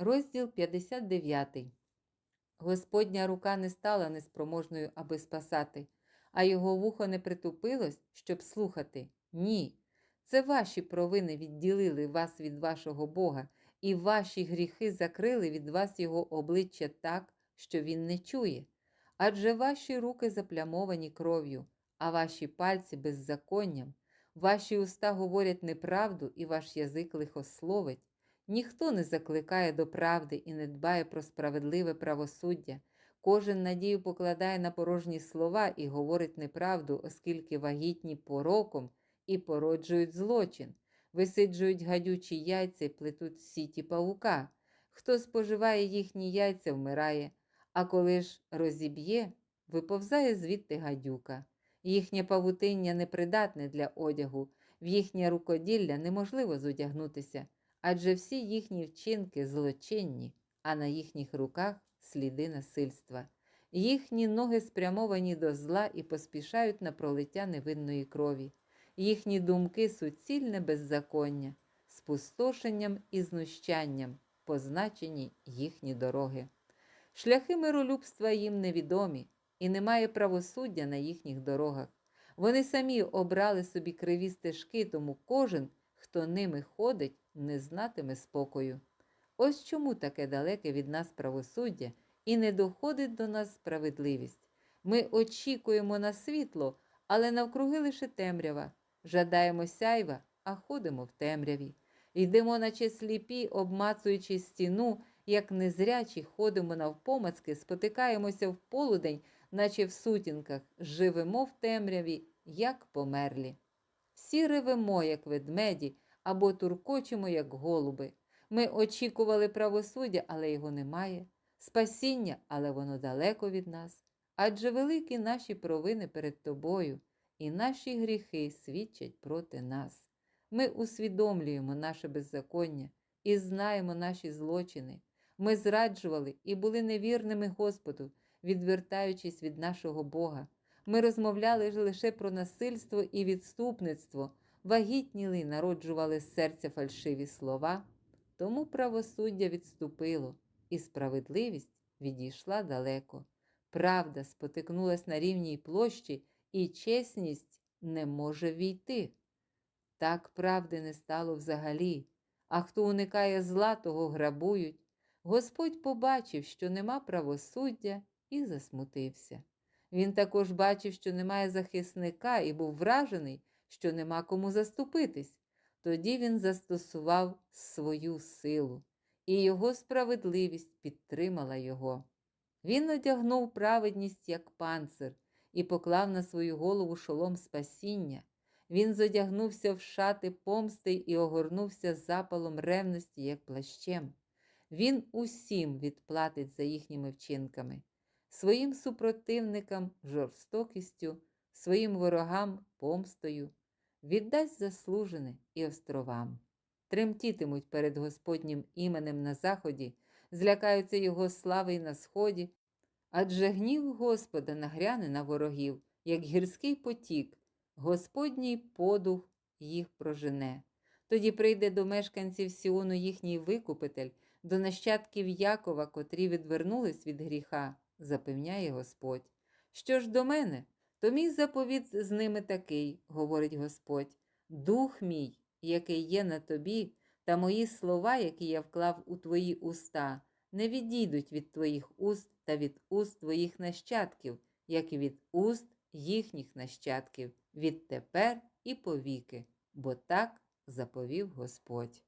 Розділ 59. Господня рука не стала неспроможною, аби спасати, а його вухо не притупилось, щоб слухати. Ні. Це ваші провини відділили вас від вашого Бога, і ваші гріхи закрили від вас його обличчя так, що він не чує. Адже ваші руки заплямовані кров'ю, а ваші пальці беззаконням, ваші уста говорять неправду, і ваш язик лихословить. Ніхто не закликає до правди і не дбає про справедливе правосуддя. Кожен надію покладає на порожні слова і говорить неправду, оскільки вагітні пороком і породжують злочин, висиджують гадючі яйця і плетуть сіті павука. Хто споживає їхні яйця, вмирає, а коли ж розіб'є, виповзає звідти гадюка. Їхнє павутиння непридатне для одягу, в їхнє рукоділля неможливо зодягнутися адже всі їхні вчинки злочинні, а на їхніх руках сліди насильства. Їхні ноги спрямовані до зла і поспішають на пролиття невинної крові. Їхні думки суцільне беззаконня, спустошенням і знущанням позначені їхні дороги. Шляхи миролюбства їм невідомі, і немає правосуддя на їхніх дорогах. Вони самі обрали собі криві стежки, тому кожен, хто ними ходить, не знатиме спокою. Ось чому таке далеке від нас правосуддя і не доходить до нас справедливість. Ми очікуємо на світло, але навкруги лише темрява, жадаємо сяйва, а ходимо в темряві. Йдемо, наче сліпі, обмацуючи стіну, як незрячі, ходимо навпомацки, спотикаємося в полудень, наче в сутінках, живемо в темряві, як померлі. Всі ревемо, як ведмеді, або туркочемо, як голуби. Ми очікували правосуддя, але його немає, спасіння, але воно далеко від нас. Адже великі наші провини перед тобою, і наші гріхи свідчать проти нас. Ми усвідомлюємо наше беззаконня і знаємо наші злочини. Ми зраджували і були невірними Господу, відвертаючись від нашого Бога. Ми розмовляли лише про насильство і відступництво, вагітніли народжували з серця фальшиві слова, тому правосуддя відступило, і справедливість відійшла далеко. Правда спотикнулась на рівній площі, і чесність не може війти. Так правди не стало взагалі, а хто уникає зла, того грабують. Господь побачив, що нема правосуддя, і засмутився. Він також бачив, що немає захисника, і був вражений, що нема кому заступитись. Тоді він застосував свою силу, і його справедливість підтримала його. Він одягнув праведність як панцир і поклав на свою голову шолом спасіння. Він зодягнувся в шати помсти і огорнувся запалом ревності, як плащем. Він усім відплатить за їхніми вчинками, своїм супротивникам жорстокістю, своїм ворогам помстою, віддасть заслужене і островам. Тремтітимуть перед Господнім іменем на заході, злякаються Його слави й на сході, адже гнів Господа нагряне на ворогів, як гірський потік, Господній подух їх прожене. Тоді прийде до мешканців Сіону їхній викупитель, до нащадків Якова, котрі відвернулись від гріха, запевняє Господь. Що ж до мене, то мій заповіт з ними такий, говорить Господь, дух мій, який є на тобі, та мої слова, які я вклав у твої уста, не відійдуть від твоїх уст та від уст твоїх нащадків, як і від уст їхніх нащадків, відтепер і повіки, бо так заповів Господь.